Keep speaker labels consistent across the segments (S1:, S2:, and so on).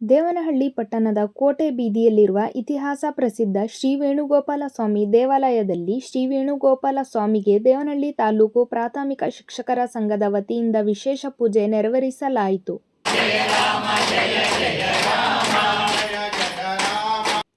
S1: ದೇವನಹಳ್ಳಿ ಪಟ್ಟಣದ ಕೋಟೆ ಬೀದಿಯಲ್ಲಿರುವ ಇತಿಹಾಸ ಪ್ರಸಿದ್ಧ ಶ್ರೀ ವೇಣುಗೋಪಾಲ ಸ್ವಾಮಿ ದೇವಾಲಯದಲ್ಲಿ ಶ್ರೀ ವೇಣುಗೋಪಾಲ ಸ್ವಾಮಿಗೆ ದೇವನಹಳ್ಳಿ ತಾಲೂಕು ಪ್ರಾಥಮಿಕ ಶಿಕ್ಷಕರ ಸಂಘದ ವತಿಯಿಂದ ವಿಶೇಷ ಪೂಜೆ ನೆರವೇರಿಸಲಾಯಿತು.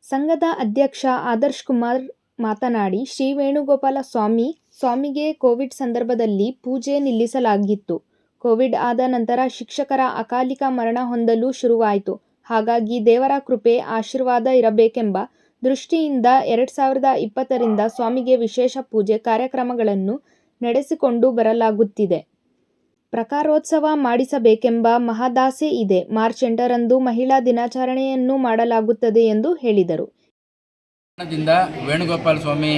S1: ಸಂಘದ ಅಧ್ಯಕ್ಷ ಆದರ್ಶ್ ಕುಮಾರ್ ಮಾತನಾಡಿ, ಶ್ರೀ ವೇಣುಗೋಪಾಲ ಸ್ವಾಮಿ ಸ್ವಾಮಿಗೆ ಕೋವಿಡ್ ಸಂದರ್ಭದಲ್ಲಿ ಪೂಜೆ ನಿಲ್ಲಿಸಲಾಗಿತ್ತು. ಕೋವಿಡ್ ಆದ ನಂತರ ಶಿಕ್ಷಕರ ಅಕಾಲಿಕ ಮರಣ ಹೊಂದಲು ಶುರುವಾಯಿತು. ಹಾಗಾಗಿ ದೇವರ ಕೃಪೆ, ಆಶೀರ್ವಾದ ಇರಬೇಕೆಂಬ ದೃಷ್ಟಿಯಿಂದ ಎರಡು ಸಾವಿರದ ಇಪ್ಪತ್ತರಿಂದ ಸ್ವಾಮಿಗೆ ವಿಶೇಷ ಪೂಜೆ ಕಾರ್ಯಕ್ರಮಗಳನ್ನು ನಡೆಸಿಕೊಂಡು ಬರಲಾಗುತ್ತಿದೆ. ಪ್ರಕಾರೋತ್ಸವ ಮಾಡಿಸಬೇಕೆಂಬ ಮಹದಾಸೆ ಇದೆ. ಮಾರ್ಚ್ ಎಂಟರಂದು ಮಹಿಳಾ ದಿನಾಚರಣೆಯನ್ನು ಮಾಡಲಾಗುತ್ತದೆ ಎಂದು ಹೇಳಿದರು.
S2: ವೇಣುಗೋಪಾಲ ಸ್ವಾಮಿ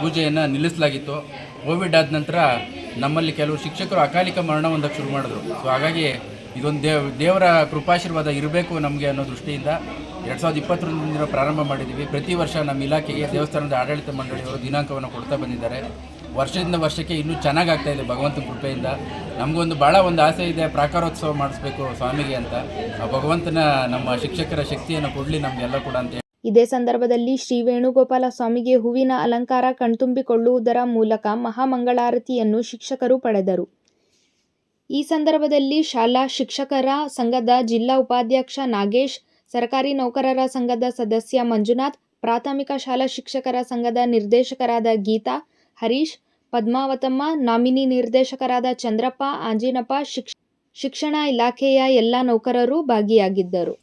S2: ಪೂಜೆಯನ್ನು ನಿಲ್ಲಿಸಲಾಗಿತ್ತು. ಕೋವಿಡ್ ಆದ ನಂತರ ನಮ್ಮಲ್ಲಿ ಕೆಲವು ಶಿಕ್ಷಕರು ಅಕಾಲಿಕ ಮರಣ ಹೊಂದಕ್ಕೆ ಶುರು ಮಾಡಿದ್ರು. ಸೊ ಹಾಗಾಗಿ ಇದೊಂದು ದೇವ್, ದೇವರ ಕೃಪಾಶೀರ್ವಾದ ಇರಬೇಕು ನಮಗೆ ಅನ್ನೋ ದೃಷ್ಟಿಯಿಂದ ಎರಡು ಸಾವಿರದ ಇಪ್ಪತ್ತೊಂದರಿಂದ ಪ್ರಾರಂಭ ಮಾಡಿದ್ದೀವಿ. ಪ್ರತಿ ವರ್ಷ ನಮ್ಮ ಇಲಾಖೆಗೆ ದೇವಸ್ಥಾನದ ಆಡಳಿತ ಮಂಡಳಿಯವರು ದಿನಾಂಕವನ್ನು ಕೊಡ್ತಾ ಬಂದಿದ್ದಾರೆ. ವರ್ಷದಿಂದ ವರ್ಷಕ್ಕೆ ಇನ್ನೂ ಚೆನ್ನಾಗಾಗ್ತಾ ಇದೆ ಭಗವಂತನ ಕೃಪೆಯಿಂದ. ನಮಗೊಂದು ಭಾಳ ಒಂದು ಆಸೆ ಇದೆ, ಪ್ರಾಕಾರೋತ್ಸವ ಮಾಡಿಸ್ಬೇಕು ಸ್ವಾಮಿಗೆ ಅಂತ. ಆ ಭಗವಂತನ ನಮ್ಮ ಶಿಕ್ಷಕರ ಶಕ್ತಿಯನ್ನು ಕೊಡಲಿ ನಮಗೆಲ್ಲ ಕೂಡ ಅಂತ
S1: ಇದೇ ಸಂದರ್ಭದಲ್ಲಿ ಶ್ರೀ ವೇಣುಗೋಪಾಲ ಸ್ವಾಮಿಗೆ ಹೂವಿನ ಅಲಂಕಾರ ಕಣ್ತುಂಬಿಕೊಳ್ಳುವುದರ ಮೂಲಕ ಮಹಾಮಂಗಳಾರತಿಯನ್ನು ಶಿಕ್ಷಕರು ಪಡೆದರು. ಈ ಸಂದರ್ಭದಲ್ಲಿ ಶಾಲಾ ಶಿಕ್ಷಕರ ಸಂಘದ ಜಿಲ್ಲಾ ಉಪಾಧ್ಯಕ್ಷ ನಾಗೇಶ್, ಸರ್ಕಾರಿ ನೌಕರರ ಸಂಘದ ಸದಸ್ಯ ಮಂಜುನಾಥ್, ಪ್ರಾಥಮಿಕ ಶಾಲಾ ಶಿಕ್ಷಕರ ಸಂಘದ ನಿರ್ದೇಶಕರಾದ ಗೀತಾ, ಹರೀಶ್, ಪದ್ಮಾವತಮ್ಮ, ನಾಮಿನಿ ನಿರ್ದೇಶಕರಾದ ಚಂದ್ರಪ್ಪ, ಆಂಜಿನಪ್ಪ, ಶಿಕ್ಷ, ಶಿಕ್ಷಣ ಇಲಾಖೆಯ ಎಲ್ಲ ನೌಕರರು ಭಾಗಿಯಾಗಿದ್ದರು.